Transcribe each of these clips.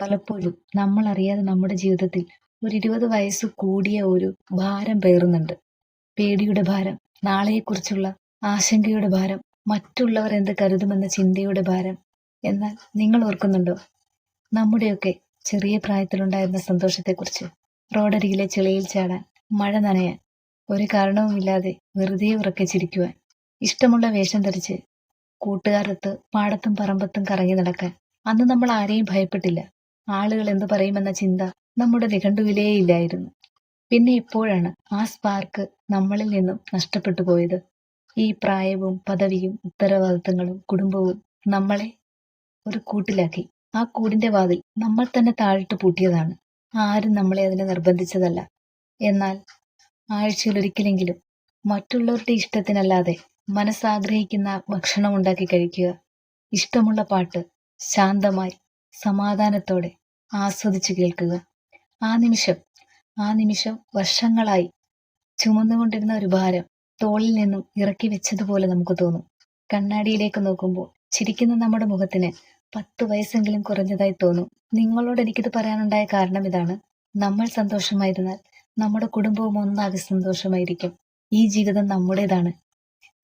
പലപ്പോഴും നമ്മൾ അറിയാതെ നമ്മുടെ ജീവിതത്തിൽ ഒരു ഇരുപത് വയസ്സ് കൂടിയ ഒരു ഭാരം പേറുന്നുണ്ട്. പേടിയുടെ ഭാരം നാളെയെക്കുറിച്ചുള്ള ആശങ്കയുടെ ഭാരം മറ്റുള്ളവർ എന്ത് കരുതുമെന്ന ചിന്തയുടെ ഭാരം. എന്നാൽ നിങ്ങൾ ഓർക്കുന്നുണ്ടോ? നമ്മുടെയൊക്കെ ചെറിയ പ്രായത്തിലുണ്ടായിരുന്ന സന്തോഷത്തെക്കുറിച്ച്. റോഡരികിലെ ചെളിയിൽ ചാടാൻ മഴ നനയാൻ ഒരു കാരണവുമില്ലാതെ വെറുതെ ഉറക്കെ ചിരിക്കുവാൻ ഇഷ്ടമുള്ള വേഷം ധരിച്ച് കൂട്ടുകാരത്ത് പാടത്തും പറമ്പത്തും കറങ്ങി നടക്കാൻ. അന്ന് നമ്മൾ ആരെയും ഭയപ്പെട്ടില്ല. ആളുകൾ എന്തു പറയുമെന്ന ചിന്ത നമ്മുടെ നിഘണ്ടുവിലേ ഇല്ലായിരുന്നു. പിന്നെ ഇപ്പോഴാണ് ആ സ്പാർക്ക് നമ്മളിൽ നിന്നും നഷ്ടപ്പെട്ടു പോയത്. ഈ പ്രായവും പദവിയും ഉത്തരവാദിത്തങ്ങളും കുടുംബവും നമ്മളെ ഒരു കൂട്ടിലാക്കി. ആ കൂടിന്റെ വാതിൽ നമ്മൾ തന്നെ താഴിട്ട് പൂട്ടിയതാണ്. ആരും നമ്മളെ അതിനെ നിർബന്ധിച്ചതല്ല. എന്നാൽ ആഴ്ചയിൽ ഒരിക്കലെങ്കിലും മറ്റുള്ളവരുടെ ഇഷ്ടത്തിനല്ലാതെ മനസ്സാഗ്രഹിക്കുന്ന ഭക്ഷണം ഉണ്ടാക്കി കഴിക്കുക ഇഷ്ടമുള്ള പാട്ട് ശാന്തമായി സമാധാനത്തോടെ ആസ്വദിച്ചു കേൾക്കുക. ആ നിമിഷം ആ നിമിഷം വർഷങ്ങളായി ചുമന്നുകൊണ്ടിരുന്ന ഒരു ഭാരം തോളിൽ നിന്നും ഇറക്കി വെച്ചതുപോലെ നമുക്ക് തോന്നും. കണ്ണാടിയിലേക്ക് നോക്കുമ്പോൾ ചിരിക്കുന്ന നമ്മുടെ മുഖത്തിന് പത്ത് വയസ്സെങ്കിലും കുറഞ്ഞതായി തോന്നും. നിങ്ങളോട് എനിക്കിത് പറയാനുണ്ടായ കാരണം ഇതാണ്. നമ്മൾ സന്തോഷമായിരുന്നാൽ നമ്മുടെ കുടുംബവും ഒന്നാകെ സന്തോഷമായിരിക്കും. ഈ ജീവിതം നമ്മുടേതാണ്.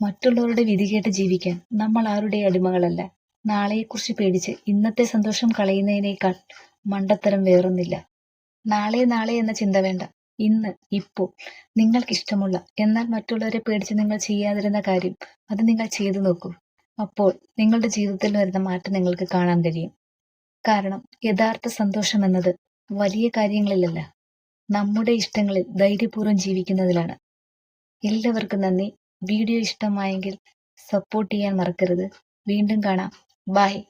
മറ്റുള്ളവരുടെ വിധി കേട്ട് ജീവിക്കാൻ നമ്മൾ ആരുടെ അടിമകളല്ല. നാളെയെക്കുറിച്ച് പേടിച്ച് ഇന്നത്തെ സന്തോഷം കളയുന്നതിനേക്കാൾ മണ്ടത്തരം വേറൊന്നില്ല. നാളെ നാളെ എന്ന ചിന്ത വേണ്ട. ഇന്ന് ഇപ്പോൾ. നിങ്ങൾക്കിഷ്ടമുള്ള എന്നാൽ മറ്റുള്ളവരെ പേടിച്ച് നിങ്ങൾ ചെയ്യാതിരുന്ന കാര്യം അത് നിങ്ങൾ ചെയ്തു നോക്കൂ. അപ്പോൾ നിങ്ങളുടെ ജീവിതത്തിൽ വരുന്ന മാറ്റം നിങ്ങൾക്ക് കാണാൻ കഴിയും. കാരണം യഥാർത്ഥ സന്തോഷം എന്നത് വലിയ കാര്യങ്ങളിലല്ല. നമ്മുടെ ഇഷ്ടങ്ങളിൽ ധൈര്യപൂർവം ജീവിക്കുന്നതിലാണ്. എല്ലാവർക്കും നന്ദി. വീഡിയോ ഇഷ്ടമായെങ്കിൽ സപ്പോർട്ട് ചെയ്യാൻ മറക്കരുത്. വീണ്ടും കാണാം. bảy